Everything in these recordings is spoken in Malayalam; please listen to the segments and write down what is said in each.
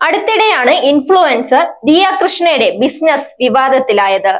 അടുത്തിടെയാണ് ഇൻഫ്ലുവൻസർ ദിയ കൃഷ്ണയുടെ ബിസിനസ് വിവാദത്തിലായത്.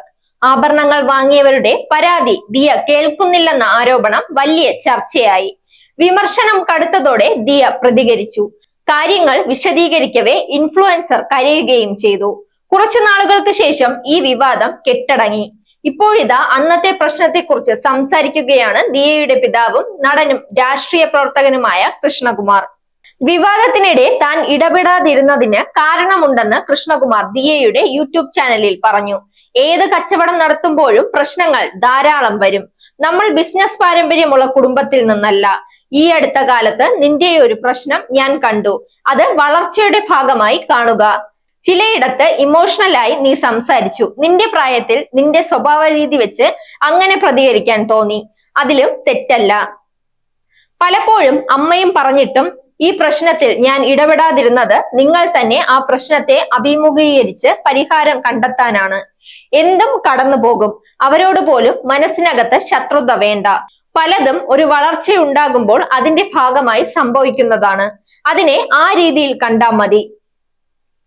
ആഭരണങ്ങൾ വാങ്ങിയവരുടെ പരാതി ദിയ കേൾക്കുന്നില്ലെന്ന ആരോപണം വലിയ ചർച്ചയായി. വിമർശനം കടുത്തതോടെ ദിയ പ്രതികരിച്ചു. കാര്യങ്ങൾ വിശദീകരിക്കവേ ഇൻഫ്ലുവൻസർ കരയുകയും ചെയ്തു. കുറച്ചു നാളുകൾക്ക് ശേഷം ഈ വിവാദം കെട്ടടങ്ങി. ഇപ്പോഴിതാ അന്നത്തെ പ്രശ്നത്തെക്കുറിച്ച് സംസാരിക്കുകയാണ് ദിയയുടെ പിതാവും നടനും രാഷ്ട്രീയ പ്രവർത്തകനുമായ കൃഷ്ണകുമാർ. വിവാദത്തിനിടെ താൻ ഇടപെടാതിരുന്നതിന് കാരണമുണ്ടെന്ന് കൃഷ്ണകുമാർ ദിയയുടെ യൂട്യൂബ് ചാനലിൽ പറഞ്ഞു. ഏത് കച്ചവടം നടത്തുമ്പോഴും പ്രശ്നങ്ങൾ ധാരാളം വരും. നമ്മൾ ബിസിനസ് പാരമ്പര്യമുള്ള കുടുംബത്തിൽ നിന്നല്ല. ഈ അടുത്ത കാലത്ത് നിന്റെ ഒരു പ്രശ്നം ഞാൻ കണ്ടു. അത് വളർച്ചയുടെ ഭാഗമായി കാണുക. ചിലയിടത്ത് ഇമോഷണലായി നീ സംസാരിച്ചു. നിന്റെ പ്രായത്തിൽ നിന്റെ സ്വഭാവ രീതി വെച്ച് അങ്ങനെ പ്രതികരിക്കാൻ തോന്നി. അതിലും തെറ്റല്ല. പലപ്പോഴും അമ്മയും പറഞ്ഞിട്ടും ഈ പ്രശ്നത്തിൽ ഞാൻ ഇടപെടാതിരുന്നത് നിങ്ങൾ തന്നെ ആ പ്രശ്നത്തെ അഭിമുഖീകരിച്ച് പരിഹാരം കണ്ടെത്താനാണ്. എന്തും കടന്നു പോകും. അവരോട് പോലും മനസ്സിനകത്ത് ശത്രുത വേണ്ട. പലതും ഒരു വളർച്ച ഉണ്ടാകുമ്പോൾ അതിന്റെ ഭാഗമായി സംഭവിക്കുന്നതാണ്. അതിനെ ആ രീതിയിൽ കണ്ടാൽ മതി.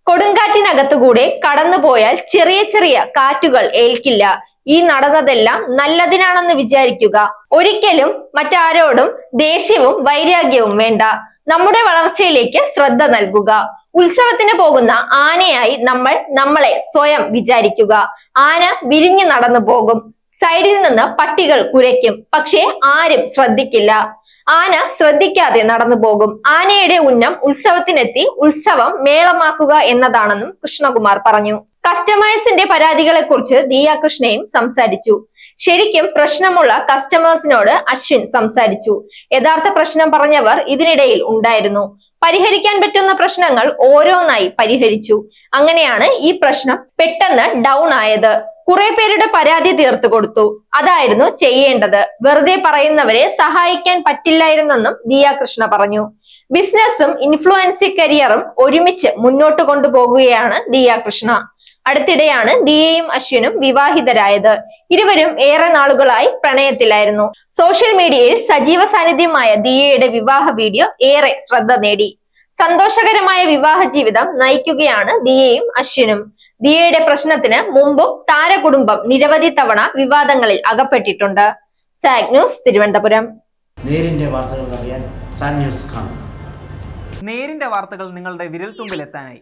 കൊടുങ്കാറ്റിനകത്തുകൂടെ കടന്നുപോയാൽ ചെറിയ ചെറിയ കാറ്റുകൾ ഏൽക്കില്ല. ഈ നടന്നതെല്ലാം നല്ലതിനാണെന്ന് വിചാരിക്കുക. ഒരിക്കലും മറ്റാരോടും ദേഷ്യവും വൈരാഗ്യവും വേണ്ട. നമ്മുടെ വളർച്ചയിലേക്ക് ശ്രദ്ധ നൽകുക. ഉത്സവത്തിന് പോകുന്ന ആനയായി നമ്മൾ നമ്മളെ സ്വയം വിചാരിക്കുക. ആന വിരിഞ്ഞു നടന്നു പോകും. സൈഡിൽ നിന്ന് പട്ടികൾ കുരയ്ക്കും. പക്ഷേ ആരും ശ്രദ്ധിക്കില്ല. ആന ശ്രദ്ധിക്കാതെ നടന്നു പോകും. ആനയുടെ ഉന്നം ഉത്സവത്തിനെത്തി ഉത്സവം മേളമാക്കുക എന്നതാണെന്നും കൃഷ്ണകുമാർ പറഞ്ഞു. കസ്റ്റമേഴ്സിന്റെ പരാതികളെ കുറിച്ച് ദിയ കൃഷ്ണയും സംസാരിച്ചു. ശരിക്കും പ്രശ്നമുള്ള കസ്റ്റമേഴ്സിനോട് അശ്വിൻ സംസാരിച്ചു. യഥാർത്ഥ പ്രശ്നം പറഞ്ഞവർ ഇതിനിടയിൽ ഉണ്ടായിരുന്നു. പരിഹരിക്കാൻ പറ്റുന്ന പ്രശ്നങ്ങൾ ഓരോന്നായി പരിഹരിച്ചു. അങ്ങനെയാണ് ഈ പ്രശ്നം പെട്ടെന്ന് ഡൗൺ ആയത്. കുറെ പേരുടെ പരാതി തീർത്തു കൊടുത്തു. അതായിരുന്നു ചെയ്യേണ്ടത്. വെറുതെ പറയുന്നവരെ സഹായിക്കാൻ പറ്റില്ലായിരുന്നെന്നും ദിയ കൃഷ്ണ പറഞ്ഞു ബിസിനസ്സും ഇൻഫ്ലുവൻസി കരിയറും ഒരുമിച്ച് മുന്നോട്ട് കൊണ്ടുപോകുകയാണ് ദിയ കൃഷ്ണ അടുത്തിടെയാണ് ദിയയും അശ്വിനും വിവാഹിതരായത്. ഇരുവരും ഏറെ നാളുകളായി പ്രണയത്തിലായിരുന്നു. സോഷ്യൽ മീഡിയയിൽ സജീവ സാന്നിധ്യമായ ദിയയുടെ വിവാഹ വീഡിയോ ഏറെ ശ്രദ്ധ നേടി. സന്തോഷകരമായ വിവാഹ ജീവിതം നയിക്കുകയാണ് ദിയയും അശ്വിനും. ദിയയുടെ പ്രശ്നത്തിന് മുമ്പും താരകുടുംബം നിരവധി തവണ വിവാദങ്ങളിൽ അകപ്പെട്ടിട്ടുണ്ട്. സാഗ് ന്യൂസ് തിരുവനന്തപുരം. നേരിന്റെ വാർത്തകൾ അറിയാൻ സാൻ ന്യൂസ് കാണും. നേരിന്റെ വാർത്തകൾ നിങ്ങളുടെ വിരൽത്തുമ്പിൽ എത്താനായി